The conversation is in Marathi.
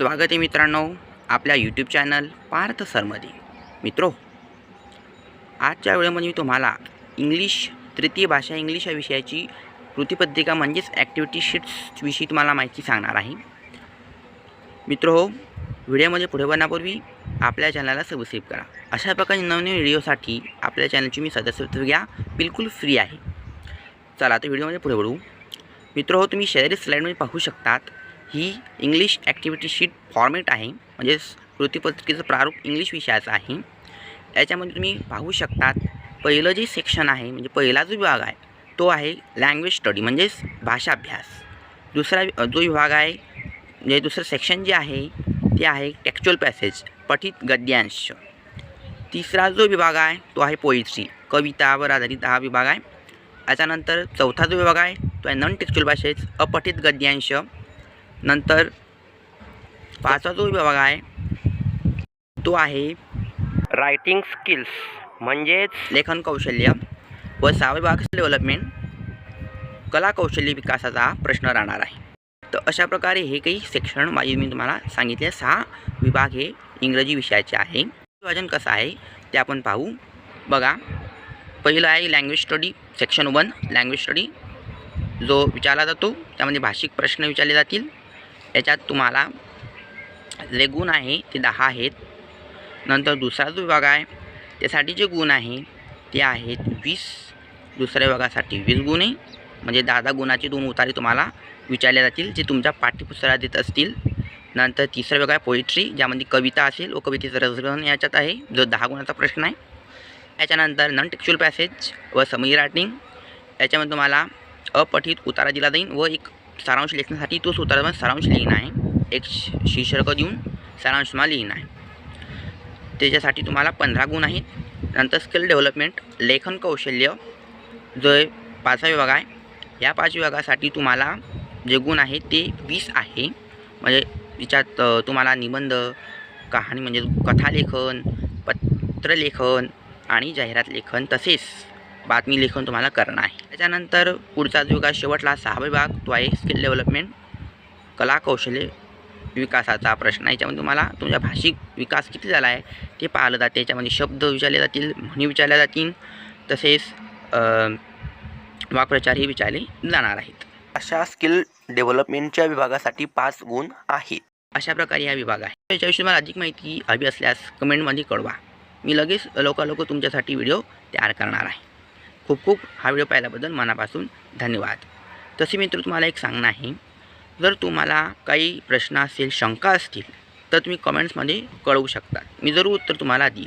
स्वागत आहे मित्रांनो आपल्या यूट्यूब चॅनल पार्थ सरमध्ये. मित्रो आजच्या वेळेमध्ये मी तुम्हाला इंग्लिश तृतीय भाषा इंग्लिश या विषयाची कृतीपत्रिका म्हणजेच ॲक्टिव्हिटी शीट्सविषयी तुम्हाला माहिती सांगणार आहे. मित्र हो व्हिडिओमध्ये पुढे बनण्यापूर्वी आपल्या चॅनलला सबस्क्राईब करा. अशा प्रकारे नवनवीन व्हिडिओसाठी आपल्या चॅनलची मी सदस्यत्व घ्या बिलकुल फ्री आहे. चला तर व्हिडिओमध्ये पुढे बढू मित्र हो तुम्ही शेजारी स्लाईडमध्ये पाहू शकतात. ही इंग्लिश ॲक्टिव्हिटी शीट फॉर्मेट आहे. म्हणजेच कृतीपत्रिकेचं प्रारूप इंग्लिश विषयाचं आहे. याच्यामध्ये तुम्ही पाहू शकतात पहिलं जे सेक्शन आहे म्हणजे पहिला जो विभाग आहे तो आहे लँग्वेज स्टडी म्हणजेच भाषाभ्यास दुसरा जो विभाग आहे म्हणजे दुसरं सेक्शन जे आहे ते आहे टेक्च्युअल पॅसेज पठित गद्यांश. तिसरा जो विभाग आहे तो आहे पोएट्री कवितावर आधारित हा विभाग आहे. याच्यानंतर चौथा जो विभाग आहे तो आहे नॉन टेक्च्युअल भाषेत अपठित गद्यांश. नंतर पाचवा जो विभाग आहे तो आहे रायटिंग स्किल्स म्हणजेच लेखन कौशल्य व सहावा विभाग डेव्हलपमेंट कला कौशल्य विकासाचा प्रश्न राहणार आहे. तर अशा प्रकारे हे काही सेक्शन माझे मी तुम्हाला सांगितले. सहा विभाग हे इंग्रजी विषयाचे आहे. विभाजन कसं आहे ते आपण पाहू. बघा. पहिलं आहे language study section one language study जो विचारला जातो त्यामध्ये भाषिक प्रश्न विचारले जातील. याच्यात तुम्हाला जे गुण आहे ते दहा आहेत. नंतर दुसरा जो विभाग आहे त्यासाठी जे गुण आहे ते आहेत वीस. दुसऱ्या विभागासाठी वीस गुण आहे म्हणजे दहा दहा गुणाचे दोन उतारे तुम्हाला विचारले जातील जे तुमच्या पाठ्यपुस्तकात देत असतील. नंतर तिसरा विभाग आहे पोएट्री ज्यामध्ये कविता असेल व कवितेचं रसग्रहण याच्यात आहे जो दहा गुणाचा प्रश्न आहे. याच्यानंतर नॉन टेक्च्युअल पॅसेज व समरी रायटिंग याच्यामध्ये तुम्हाला अपठित उतारा दिला जाईल व एक सारांश लेखनासाठी तो स्वतःला पण सारांश लिहिणं आहे. एक शीर्षक देऊन सारांश तुम्हाला लिहिणं आहे. त्याच्यासाठी तुम्हाला पंधरा गुण आहेत. नंतर स्किल डेव्हलपमेंट लेखन कौशल्य जो आहे पाचवा विभाग आहे या पाच विभागासाठी तुम्हाला जे गुण आहे ते वीस आहे. म्हणजे तिच्यात तुम्हाला निबंध कहाणी म्हणजे कथालेखन पत्रलेखन आणि जाहिरात लेखन तसेच. बातमी लेखन तुम्हाला करणं आहे. त्याच्यानंतर पुढचा जो विभाग शेवटला सहावा विभाग तो आहे स्किल डेव्हलपमेंट कला कौशल्य विकासाचा प्रश्न. आहे याच्यामध्ये तुम्हाला तुमचा भाषिक विकास किती झाला आहे ते पाहिलं जाते. याच्यामध्ये शब्द विचारले जातील म्हणी विचारल्या जातील तसेच अ, वाक्प्रचार हे विचारले जाणार आहेत. अशा स्किल डेव्हलपमेंटच्या विभागासाठी पाच गुण आहेत. अशा प्रकारे हा विभाग आहे. याच्याविषयी मला अधिक माहिती हवी असल्यास कमेंटमध्ये कळवा. मी लगेच लवकर लवकर तुमच्यासाठी व्हिडिओ तयार करणार आहे. खूप खूप हा व्हिडिओ पाहिल्याबद्दल मनापासून धन्यवाद. तसे मित्र तुम्हाला एक सांगणं आहे. जर तुम्हाला काही प्रश्न असतील शंका असतील तर तुम्ही कमेंट्समध्ये कळवू शकता. मी जरूर उत्तर तुम्हाला देईल